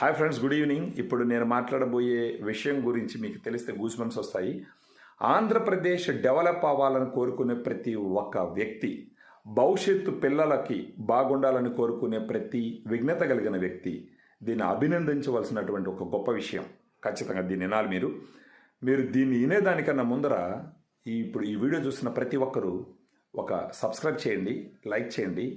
Hi friends good evening. ఇప్పుడు నేను మాట్లాడబోయే విషయం గురించి మీకు తెలిస్తే గూస్మెంట్స్ వస్తాయి. ఆంధ్రప్రదేశ్ డెవలప్ అవ్వాలని కోరుకునే ప్రతి ఒక్క వ్యక్తి భవిష్యత్తు పిల్లలకి బాగుండాలని కోరుకునే ప్రతి విఘ్నత కలిగిన వ్యక్తి దీన్ని అభినందించవలసినటువంటి ఒక గొప్ప విషయం. ఖచ్చితంగా దీన్ని వినాలి మీరు. మీరు దీన్ని వినేదానికన్నా ముందర ఈ ఇప్పుడు ఈ వీడియో చూస్తున్న ప్రతి ఒక్కరూ ఒక సబ్స్క్రైబ్ చేయండి లైక్ చేయండి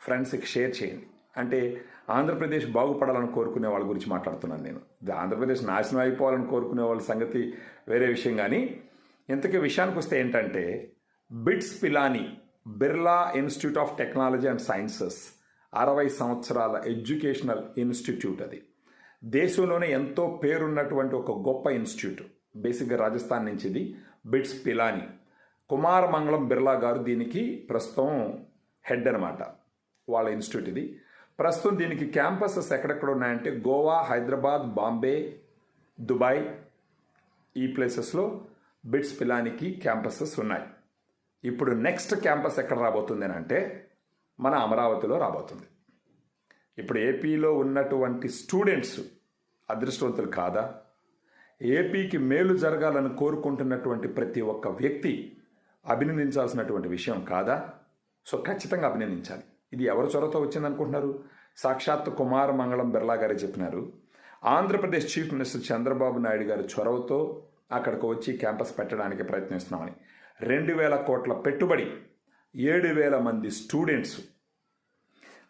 ఫ్రెండ్స్కి షేర్ చేయండి. అంటే ఆంధ్రప్రదేశ్ బాగుపడాలని కోరుకునే వాళ్ళ గురించి మాట్లాడుతున్నాను నేను. ఆంధ్రప్రదేశ్ నాశనం అయిపోవాలని కోరుకునే వాళ్ళ సంగతి వేరే విషయం కానీ ఇంతకీ విషయానికి వస్తే ఏంటంటే BITS Pilani Birla institute of technology and sciences అరవై సంవత్సరాల ఎడ్యుకేషనల్ ఇన్స్టిట్యూట్ అది. దేశంలోనే ఎంతో పేరున్నటువంటి ఒక గొప్ప ఇన్స్టిట్యూట్. బేసిక్గా రాజస్థాన్ నుంచి ఇది బిట్స్ పిలాని. కుమార మంగళం బిర్లా గారు దీనికి ప్రస్తుతం హెడ్ అనమాట వాళ్ళ ఇన్స్టిట్యూట్ ఇది. ప్రస్తుతం దీనికి క్యాంపసెస్ ఎక్కడెక్కడ ఉన్నాయంటే గోవా హైదరాబాద్ బాంబే దుబాయ్ ఈ ప్లేసెస్లో బిట్స్ పిలానికి క్యాంపసెస్ ఉన్నాయి. ఇప్పుడు నెక్స్ట్ క్యాంపస్ ఎక్కడ రాబోతుంది అని అంటే మన అమరావతిలో రాబోతుంది. ఇప్పుడు ఏపీలో ఉన్నటువంటి స్టూడెంట్స్ అదృష్టవంతులు కాదా? ఏపీకి మేలు జరగాలని కోరుకుంటున్నటువంటి ప్రతి ఒక్క వ్యక్తి అభినందించాల్సినటువంటి విషయం కాదా? సో ఖచ్చితంగా అభినందించాలి. ఇది ఎవరి చొరవతో వచ్చిందనుకుంటున్నారు? సాక్షాత్ కుమార మంగళం బిర్లా గారే చెప్పినారు. ఆంధ్రప్రదేశ్ చీఫ్ మినిస్టర్ చంద్రబాబు నాయుడు గారి చొరవతో అక్కడికి వచ్చి క్యాంపస్ పెట్టడానికి ప్రయత్నిస్తున్నామని. రెండు వేల కోట్ల పెట్టుబడి ఏడు వేల మంది స్టూడెంట్స్.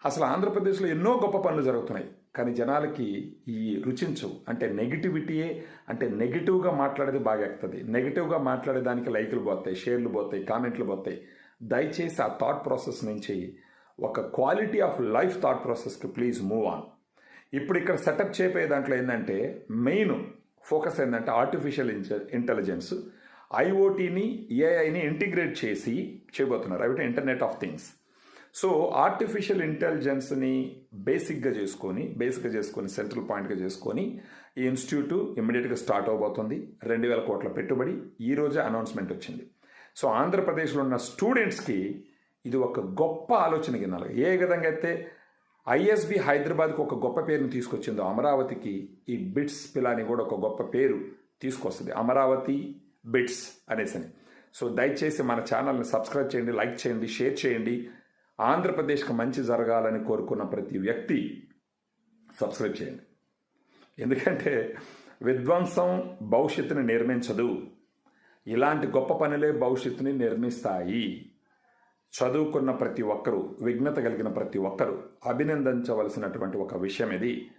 అసలు ఆంధ్రప్రదేశ్లో ఎన్నో గొప్ప పనులు జరుగుతున్నాయి. కానీ జనాలకి ఈ రుచించవు అంటే నెగిటివిటీయే అంటే నెగిటివ్గా మాట్లాడేది బాగా ఎక్కుతుంది. నెగిటివ్గా మాట్లాడేదానికి లైకులు పోతాయి షేర్లు పోతాయి కామెంట్లు పోతాయి. దయచేసి ఆ థాట్ ప్రాసెస్ నుంచి ఒక క్వాలిటీ ఆఫ్ లైఫ్ థాట్ ప్రాసెస్కి ప్లీజ్ మూవ్ ఆన్ ఇప్పుడు ఇక్కడ సెటప్ చేయబోయే దాంట్లో ఏంటంటే మెయిన్ ఫోకస్ ఏంటంటే ఆర్టిఫిషియల్ ఇంటెలిజెన్స్ ఐఓటీని ఏఐని ఇంటిగ్రేట్ చేసి చేయబోతున్నారు. అవి internet of things so artificial ఇంటెలిజెన్స్ని బేసిక్గా చేసుకొని బేసిక్గా చేసుకొని సెంట్రల్ పాయింట్గా చేసుకొని ఈ ఇన్స్టిట్యూట్ ఇమ్మీడియట్గా స్టార్ట్ అవబోతుంది. రెండు వేల కోట్ల పెట్టుబడి ఈరోజే అనౌన్స్మెంట్ వచ్చింది. సో ఆంధ్రప్రదేశ్లో ఉన్న స్టూడెంట్స్కి ఇది ఒక గొప్ప ఆలోచన గిన్నెలు. ఏ విధంగా అయితే ఐఎస్బి హైదరాబాద్కి ఒక గొప్ప పేరుని తీసుకొచ్చిందో అమరావతికి ఈ బిట్స్ పిలాని కూడా ఒక గొప్ప పేరు తీసుకొస్తుంది. అమరావతి బిట్స్ అనేసి సో దయచేసి మన ఛానల్ని సబ్స్క్రైబ్ చేయండి లైక్ చేయండి షేర్ చేయండి. ఆంధ్రప్రదేశ్కి మంచి జరగాలని కోరుకున్న ప్రతి వ్యక్తి సబ్స్క్రైబ్ చేయండి. ఎందుకంటే విధ్వంసం భవిష్యత్తుని నిర్మించదు. ఇలాంటి గొప్ప పనులే భవిష్యత్తుని నిర్మిస్తాయి. చదువుకున్న ప్రతి ఒక్కరూ విఘ్నత కలిగిన ప్రతి ఒక్కరూ అభినందించవలసినటువంటి ఒక విషయం ఇది.